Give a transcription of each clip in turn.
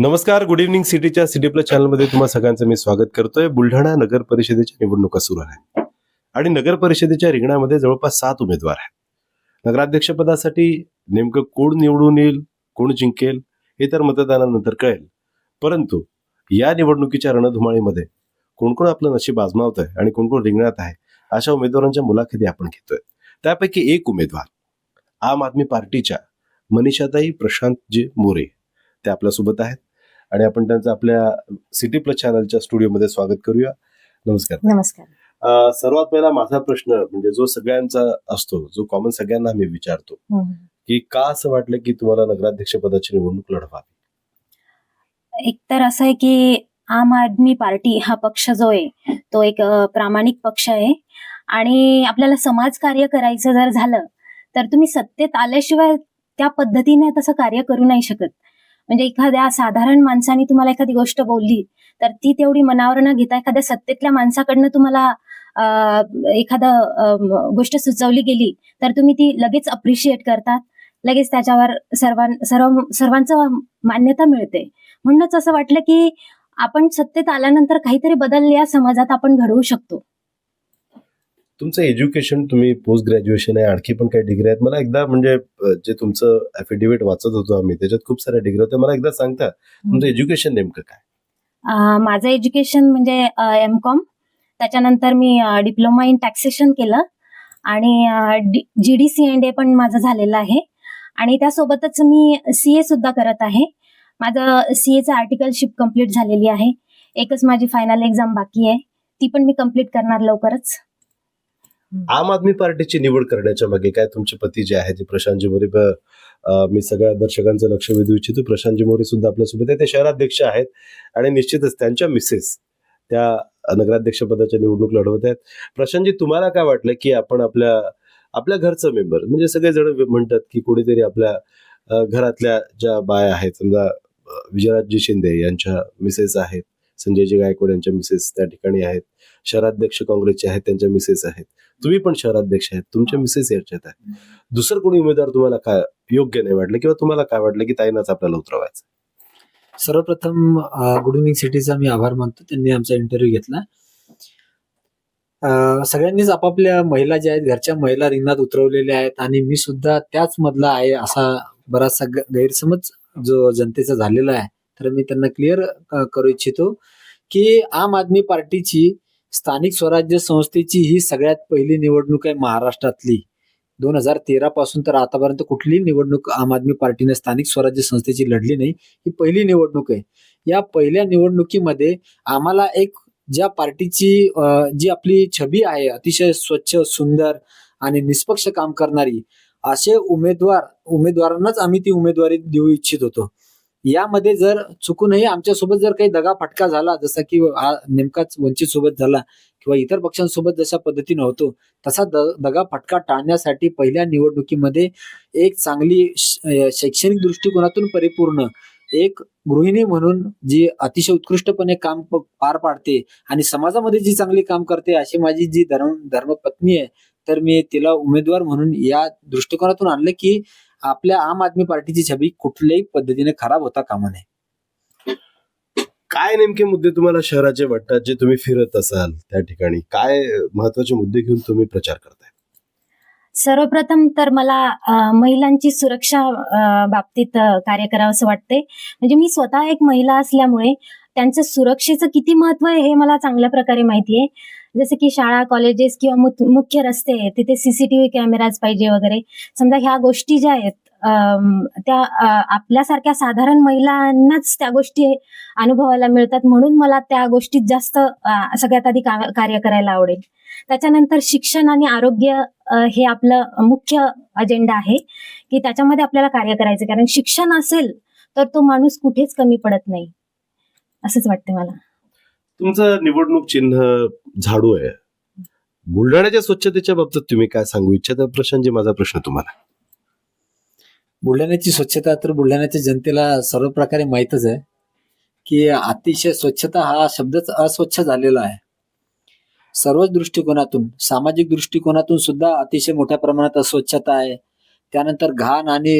नमस्कार good evening सिटीच्या city plus चॅनलमध्ये तुम्हा सगळ्यांचं मी स्वागत करतोय. बुलढाणा नगर परिषदेच्या निवडणुका सुरू आहेत. आणि नगर परिषदेच्या रिंगणामध्ये जवळपास सात उमेदवार आहेत. नगराध्यक्षपदासाठी नेमकं कोण निवडून येईल कोण जिंकेल हे तर मतदानानंतर कळेल. परंतु या निवडणुकीच्या रणधुमाळीमध्ये कोण कोण आपलं नशीब आजमावत आहे आणि कोण कोण रिंगणात आहे अशा उमेदवारांच्या मुलाखती आपण घेतोय. त्यापैकी एक उमेदवार आम आदमी पार्टीच्या मनीषाताई प्रशांतजी मोरे. ते आपल्यासोबत आहेत. आणि आपण त्यांचं आपल्या सिटी प्लस चॅनलच्या स्टुडिओमध्ये स्वागत करूया. नमस्कार. नमस्कार. सर्वात पहिला माझा प्रश्न म्हणजे जो सगळ्यांचा असतो जो कॉमन सगळ्यांना मी विचारतो. की का असं वाटलं की तुम्हाला नगराध्यक्ष पदाची निवडणूक लढवावी? एक तर असं आहे की आम आदमी पार्टी हा पक्ष जो आहे तो एक प्रामाणिक पक्ष आहे. आणि आपल्याला समाजकार्य करायचं जर झालं तर तुम्ही सत्तेत आल्याशिवाय त्या पद्धतीने तसं कार्य करू नाही शकत. म्हणजे एखाद्या साधारण माणसाने तुम्हाला एखादी गोष्ट बोलली तर ती तेवढी मनावर न घेता एखाद्या सत्तेतल्या माणसाकडनं तुम्हाला अ, एखादं गोष्ट सुचवली गेली तर तुम्ही ती लगेच अप्रिशिएट करतात. लगेच त्याच्यावर सर्वां सर्व सर्वांचं मान्यता मिळते. म्हणूनच असं वाटलं की आपण सत्तेत आल्यानंतर काहीतरी बदल या समाजात आपण घडवू शकतो. तुमचं एज्युकेशन तुम्ही पोस्ट ग्रॅज्युएशन आहे आणखी पण काही डिग्री आहेत. मला एकदा म्हणजे जे तुमचं अफिडेव्हिट वाचत होतो आम्ही त्याच्यात खूप साऱ्या डिग्री होत्या. मला एकदा सांगता तुमचं एज्युकेशन नेमकं काय? माझं एज्युकेशन म्हणजे एम कॉम त्याच्यानंतर मी डिप्लोमा इन टॅक्सेशन केलं आणि G D C and A पण माझं झालेलं आहे. आणि त्यासोबतच मी सी ए सुद्धा करत आहे. माझं सी एचं आर्टिकलशिप कंप्लीट झालेली आहे. एकच माझी फायनल एक्झाम बाकी आहे. ती पण मी कंप्लीट करणार लवकरच. आम आदमी पार्टीची निवड करण्याच्या मागे काय तुमचे पती जे आहेत प्रशांतजी मोरे मी सगळ्या दर्शकांचं लक्ष वेधू इच्छितो. प्रशांतजी मोरे सुद्धा आपल्यासोबत आहे ते शहराध्यक्ष आहेत आणि निश्चितच त्यांच्या मिसेस त्या नगराध्यक्ष पदाच्या निवडणूक लढवत आहेत. प्रशांतजी तुम्हाला काय वाटलं की आपण आपल्या आपल्या घरचं मेंबर म्हणजे सगळेजण म्हणतात की कोणीतरी आपल्या घरातल्या ज्या बाया आहेत समजा विजयराजजी शिंदे यांच्या मिसेस आहेत संजयजी गायकवाड यांच्या मिसेस त्या ठिकाणी आहेत शहराध्यक्ष काँग्रेसचे आहेत त्यांच्या मिसेस आहेत. तुम्ही पण शहराध्यक्ष आहेत तुमच्या मिसेस याच्यात आहे दुसरं कोणी उमेदवार तुम्हाला काय योग्य नाही वाटलं किंवा तुम्हाला काय वाटलं की ताईनाच आपल्याला उतरवायचं? सर्वप्रथम गुड इव्हनिंग सिटीचा मी आभार मानतो. त्यांनी आमचा इंटरव्ह्यू घेतला. सगळ्यांनीच आपापल्या महिला ज्या आहेत घरच्या महिला रिंगणात उतरवलेल्या आहेत आणि मी सुद्धा त्याच मधला आहे असा बराचसा गैरसमज जो जनतेचा झालेला आहे. तर मी त्यांना क्लिअर करू इच्छितो की आम आदमी पार्टीची स्थानिक स्वराज्य संस्थेची ही सगळ्यात पहिली निवडणूक आहे महाराष्ट्रातली. दोन हजार तेरा पासून तर आतापर्यंत कुठलीही निवडणूक आम आदमी पार्टीने स्थानिक स्वराज्य संस्थेची लढली नाही ही पहिली निवडणूक आहे. या पहिल्या निवडणुकीमध्ये आम्हाला एक ज्या पार्टीची जी आपली छबी आहे अतिशय स्वच्छ सुंदर आणि निष्पक्ष काम करणारी असे उमेदवार उमेदवारांनाच आम्ही ती उमेदवारी देऊ इच्छित होतो. यामध्ये जर चुकूनही आमच्यासोबत जर काही दगा फटका झाला जसा की हा नेमकाच वंचित सोबत झाला किंवा इतर पक्षांसोबत जशा पद्धतीने होतो तसा द- दगा फटका टाळण्यासाठी पहिल्या निवडणुकीमध्ये एक चांगली श- शैक्षणिक दृष्टिकोनातून परिपूर्ण एक गृहिणी म्हणून जी अतिशय उत्कृष्टपणे काम पार पाडते आणि समाजामध्ये जी चांगली काम करते अशी माझी जी धर्म धर्मपत्नी आहे तर मी तिला उमेदवार म्हणून या दृष्टिकोनातून आणलं की आपल्या आम आदमी पार्टीची छबी कुठल्याही पद्धतीने खराब होता कामा नये. काय नेमके मुद्दे तुम्हाला शहराचे वाटतात जे तुम्ही फिरत असाल त्या ठिकाणी? काय महत्त्वाचे मुद्दे घेऊन तुम्ही प्रचार करताय? सर्वप्रथम तर मला महिलांची सुरक्षा बाबतीत कार्य करावं असं वाटते म्हणजे मी स्वतः एक महिला असल्यामुळे त्यांचं सुरक्षेचं किती महत्त्व आहे हे मला चांगल्या प्रकारे माहिती आहे. जसं की शाळा कॉलेजेस किंवा मुख्य रस्ते आहेत तिथे सीसीटीव्ही कॅमेराज पाहिजे वगैरे. समजा ह्या गोष्टी ज्या आहेत त्या आपल्यासारख्या साधारण महिलांनाच त्या गोष्टी अनुभवायला मिळतात म्हणून मला त्या गोष्टीत जास्त सगळ्यात आधी कार्य करायला आवडेल. त्याच्यानंतर शिक्षण आणि आरोग्य हे आपलं मुख्य अजेंडा आहे की त्याच्यामध्ये आपल्याला कार्य करायचं कारण शिक्षण असेल तर तो माणूस कुठेच कमी पडत नाही. असंच वाटतं मला. तुमचं निवडणूक चिन्ह झाडू आहे. बुलढाण्याच्या स्वच्छतेच्या बाबतीत तुम्ही काय सांगू इच्छिता? प्रशांतजी माझा प्रश्न तुम्हाला. बुलढाण्याची स्वच्छता तर बुलढाण्याच्या जनतेला सर्व प्रकारे माहीतच आहे की अतिशय स्वच्छता हा शब्दच अस्वच्छ झालेला आहे. सर्वच दृष्टिकोनातून सामाजिक दृष्टिकोनातून सुद्धा अतिशय मोठ्या प्रमाणात अस्वच्छता आहे. त्यानंतर घाण आणि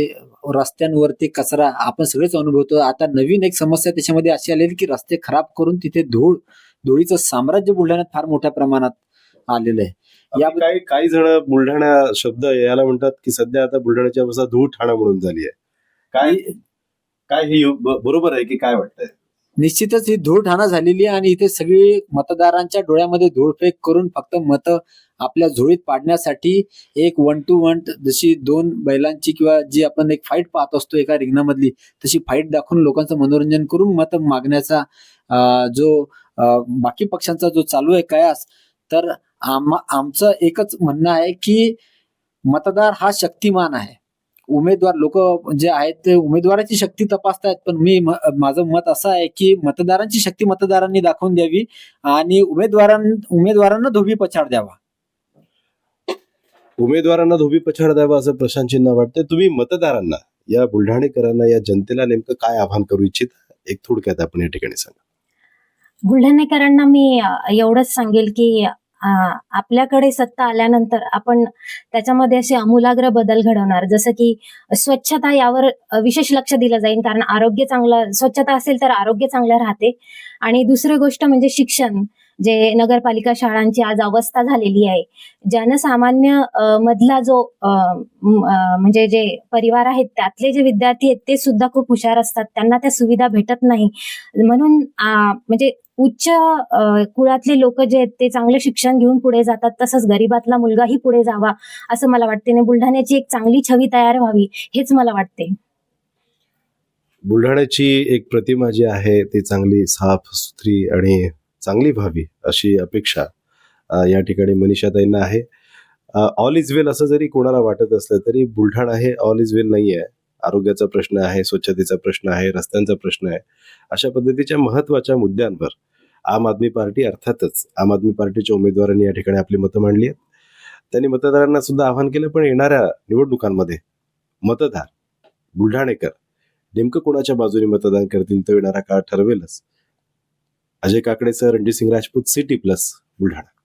रस्त्यांवरती कचरा आपण सगळेच अनुभवतो. आता नवीन एक समस्या त्याच्यामध्ये अशी आलेली की रस्ते खराब करून तिथे धूळ धुळीचं साम्राज्य बुलढाण्यात फार मोठ्या प्रमाणात आलेलं आहे. या काही काही जण बुलढाणा शब्द याला म्हणतात की सध्या आता बुलढाण्याची अवस्था धूळ ठाणा म्हणून झाली आहे. काय काय हे बरोबर आहे की काय वाटतंय? निश्चितच ही धूळ ठाणा झालेली आहे आणि इथे सगळी मतदारांच्या डोळ्यामध्ये धूळफेक करून फक्त मतं आपल्या झोळीत पाडण्यासाठी एक वन टू वन जशी दोन बैलांची किंवा जी आपण एक फाईट पाहत असतो एका रिंगणामधली तशी फाईट दाखवून लोकांचं मनोरंजन करून मत मागण्याचा जो बाकी पक्षांचा जो चालू आहे कयास तर आम- आमचं एकच म्हणणं आहे की मतदार हा शक्तिमान आहे. उमेदवार लोक जे आहेत ते उमेदवाराची शक्ती तपासतायत पण मी माझं मत असं आहे की मतदारांची शक्ती मतदारांनी दाखवून द्यावी आणि उमेदवारां उमेदवारांना धोबी पछाड द्यावा. उमेदवारांना धोबी पछाड द्यावा असं प्रशांतजींना वाटतंय. तुम्ही मतदारांना या बुलढाणेकरांना या जनतेला नेमकं काय आवाहन करू इच्छित? एक थोडक्यात आपण या ठिकाणी सांगा. बुलढाणेकरांना मी एवढंच सांगेल की आपल्याकडे सत्ता आल्यानंतर आपण त्याच्यामध्ये असे आमूलाग्र बदल घडवणार. जसं की स्वच्छता यावर विशेष लक्ष दिलं जाईल. कारण आरोग्य चांगलं स्वच्छता असेल तर आरोग्य चांगलं राहते. आणि दुसरी गोष्ट म्हणजे शिक्षण. जे नगरपालिका शाळांची आज अवस्था झालेली आहे. जनसामान्य मधला जो म्हणजे जे परिवार आहेत त्यातले जे विद्यार्थी आहेत ते सुद्धा खूप हुशार असतात. त्यांना त्या सुविधा भेटत नाही. म्हणून म्हणजे उच्च कुळातले लोक जे आहेत ते चांगलं शिक्षण घेऊन पुढे जातात. तसंच गरीबातला मुलगाही पुढे जावा असं मला वाटते. आणि बुलढाण्याची एक चांगली छवी तयार व्हावी हेच मला वाटते. बुलढाण्याची एक प्रतिमा जी आहे ती चांगली साफ सुथरी आणि चांगली व्हावी अशी अपेक्षा या ठिकाणी मनीषाताईंना आहे. ऑल इज वेल असं जरी कोणाला वाटत असलं तरी बुलढाणा हे ऑल इज वेल नाही आहे आरोग्याचा प्रश्न आहे स्वच्छतेचा प्रश्न आहे रस्त्यांचा प्रश्न आहे. अशा पद्धतीच्या महत्त्वाच्या मुद्द्यांवर आम आदमी पार्टी अर्थातच आम आदमी पार्टीच्या उमेदवारांनी या ठिकाणी आपली मतं मांडली आहेत. त्यांनी मतदारांना सुद्धा आवाहन केलं पण येणाऱ्या निवडणुकांमध्ये मतदार बुलढाणेकर नेमकं कोणाच्या बाजूने मतदान करतील तो येणारा काळ ठरवेलच. अजय काकडेसह रणजित सिंग राजपूत सिटी प्लस बुलढाणा.